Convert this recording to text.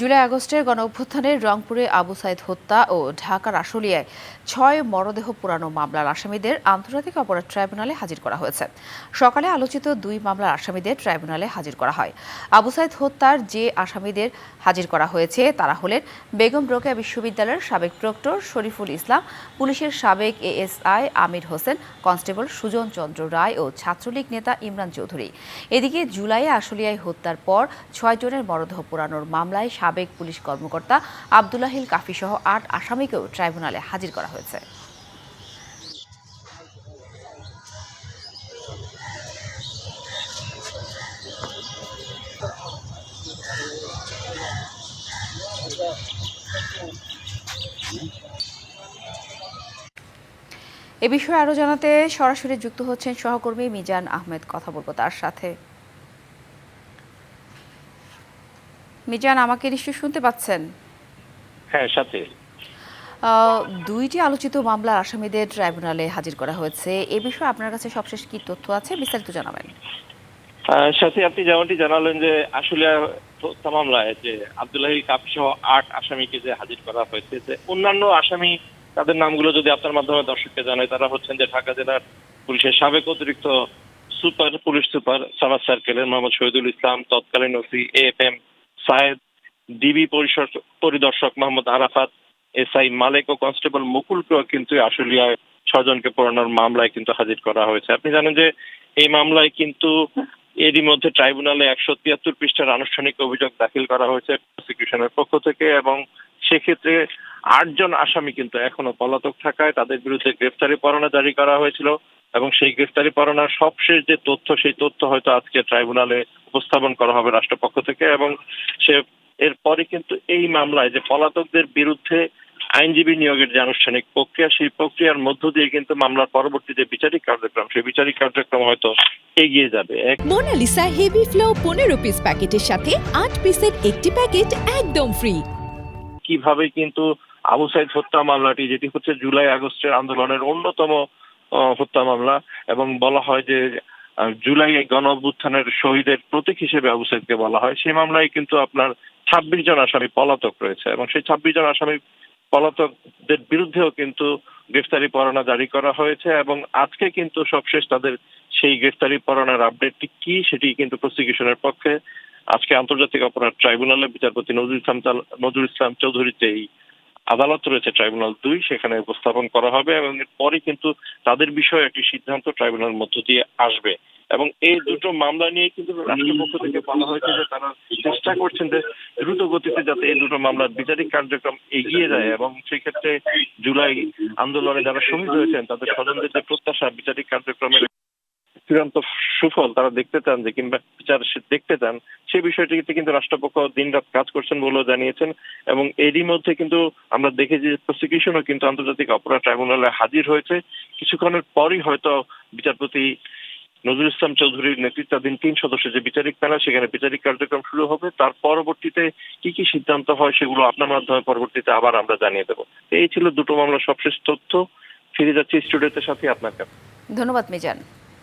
জুলাই আগস্টের গণ অভ্যুত্থানের রংপুরে আবু সাইদ হত্যা ও ঢাকার আশুলিয়ায় ছয় মরদেহ পুরানো মামলার আসামিদের আন্তর্জাতিক অপরাধ ট্রাইব্যুনালে হাজির করা হয়েছে। সকালে আলোচিত দুই মামলার আসামিদের ট্রাইব্যুনালে হাজির করা হয়। আবু সাইদ হত্যার যে আসামিদের হাজির করা হয়েছে, তারা হলেন বেগম রোকেয়া বিশ্ববিদ্যালয়ের সাবেক প্রক্টর শরীফুল ইসলাম, পুলিশের সাবেক এএসআই আমির হোসেন, কনস্টেবল সুজন চন্দ্র রায় ও ছাত্রলীগ নেতা ইমরান চৌধুরী। এদিকে জুলাইয়ে আশুলিয়ায় হত্যার পর ছয় জনের মরদেহ পুরানোর মামলায় সাবেক পুলিশ কর্মকর্তা আবদুল্লাহিল কাফি সহ আট আসামিকেও ট্রাইব্যুনালে হাজির করা হয়েছে। এ বিষয়ে আরও জানাতে সরাসরি যুক্ত হচ্ছেন সহকর্মী মিজান আহমেদ, কথা বলব তার সাথে। মিজান আমাকে নিশ্চয়ই শুনতে পাচ্ছেন? হ্যাঁ সাথে। দুইটি আলোচিত মামলার আসামিদের ট্রাইব্যুনালে হাজির করা হয়েছে। এ বিষয়ে আপনার কাছে সবশেষ কি তথ্য আছে? বিস্তারিত জানাবেন। সাথে আপনি যেমনটি জানালেন যে আসলে হত্যা মামলায় যে আব্দুল্লাহি কাপি সহ আট আসামিকে যে হাজির করা হয়েছে যে অন্যান্য আসামি তাদের নামগুলো যদি আপনার মাধ্যমে দর্শককে জানায় তারা হচ্ছেন যে ঢাকা জেলার পুলিশের সাবেক অতিরিক্ত সুপার পুলিশ সুপার সামাজ সার্কেলের মোহাম্মদ শহীদুল ইসলাম তৎকালীন OC F M Shahed DB পরিদর্শক মোহাম্মদ আরাফাত, এসআই মালেক ও কনস্টেবল মুকুলকেও কিন্তু আশুলিয়ায় ছজনকে পড়ানোর মামলায় কিন্তু হাজির করা হয়েছে। আপনি জানেন যে এই মামলায় কিন্তু এরই মধ্যে ট্রাইব্যুনালে একশো তিয়াত্তর পৃষ্ঠার আনুষ্ঠানিক অভিযোগ দাখিল করা হয়েছে প্রসিকিউশনের পক্ষ থেকে এবং সেক্ষেত্রে আটজন আসামি কিন্তু এখনও পলাতক থাকায় তাদের বিরুদ্ধে গ্রেফতারি পরোয়ানা জারি করা হয়েছিল এবং সেই গ্রেফতারি পরোয়ানার সবশেষ যে তথ্য সেই তথ্য হয়তো আজকে ট্রাইব্যুনালে উপস্থাপন করা হবে রাষ্ট্রপক্ষ থেকে এবং সে এরপরে কিন্তু এই মামলায় যে পলাতকদের বিরুদ্ধে আইনজীবী নিয়োগের যে আনুষ্ঠানিক প্রক্রিয়া সেই প্রক্রিয়ার মধ্য দিয়ে কিন্তু মামলার পরবর্তী যে বিচারিক কার্যক্রম সেই বিচারিক কার্যক্রম হয়তো এগিয়ে যাবে। মোনালিসা হেভি ফ্লো পনেরো পিস প্যাকেটের সাথে আট পিসের একটি প্যাকেট একদম ফ্রি কীভাবে কিন্তু আবু সাইদ হত্যা মামলাটি, যেটি হচ্ছে জুলাই আগস্টের আন্দোলনের অন্যতম হত্যা মামলা এবং বলা হয় যে জুলাই এই গণ অভ্যুত্থানের শহীদের প্রতীক হিসেবে আবু সাইদকে বলা হয়। সেই মামলায় কিন্তু আপনার ছাব্বিশ জন আসামি পলাতক রয়েছে এবং সেই ছাব্বিশ জন আসামি পলাতকদের বিরুদ্ধেও কিন্তু গ্রেফতারি পরোয়ানা জারি করা হয়েছে এবং আজকে কিন্তু সবশেষ তাদের সেই গ্রেফতারি পরোয়ানার আপডেটটি কি সেটি কিন্তু প্রসিকিউশনের পক্ষে আজকে আন্তর্জাতিক অপরাধ ট্রাইব্যুনালে বিচারপতি নজরুল ইসলাম নজরুল ইসলাম চৌধুরীতে এই আদালত রয়েছে ট্রাইব্যুনাল দুই, সেখানে উপস্থাপন করা হবে এবং এরপরে কিন্তু তাদের বিষয়ে একটি সিদ্ধান্ত ট্রাইব্যুনাল মধ্য দিয়ে আসবে। এবং এই দুটো মামলা নিয়ে কিন্তু রাষ্ট্রপক্ষ থেকে বলা হয়েছে যে তারা চেষ্টা করছেন যে দ্রুত গতিতে যাতে এই দুটো মামলার বিচারিক কার্যক্রম এগিয়ে যায় এবং সেক্ষেত্রে জুলাই আন্দোলনে যারা শহীদ হয়েছেন, তাদের স্বজনদের যে প্রত্যাশা বিচারিক কার্যক্রমের চূড়ান্ত সুফল তারা দেখতে চান যে কিংবা বিচার দেখতে চান সেই বিষয়টিতে কিন্তু রাষ্ট্রপক্ষ দিনরাত কাজ করছেন বলেও জানিয়েছেন এবং এরই মধ্যে কিন্তু আমরা দেখেছি যে প্রসিকিউশনও কিন্তু আন্তর্জাতিক অপরাধ ট্রাইব্যুনালে হাজির হয়েছে। কিছুক্ষণের পরই হয়তো বিচারপতি নজরুল ইসলাম চৌধুরীর নেতৃত্বাধীন তিন সদস্য যে বিচারিক প্যানেল সেখানে বিচারিক কার্যক্রম শুরু হবে। তার পরবর্তীতে কি কি সিদ্ধান্ত হয় সেগুলো আপনার মাধ্যমে পরবর্তীতে আবার আমরা জানিয়ে দেবো। এই ছিল দুটো মামলার সবশেষ তথ্য। ফিরে যাচ্ছি স্টুডিওতে সাথে আপনার কাছে। ধন্যবাদ, মিজান।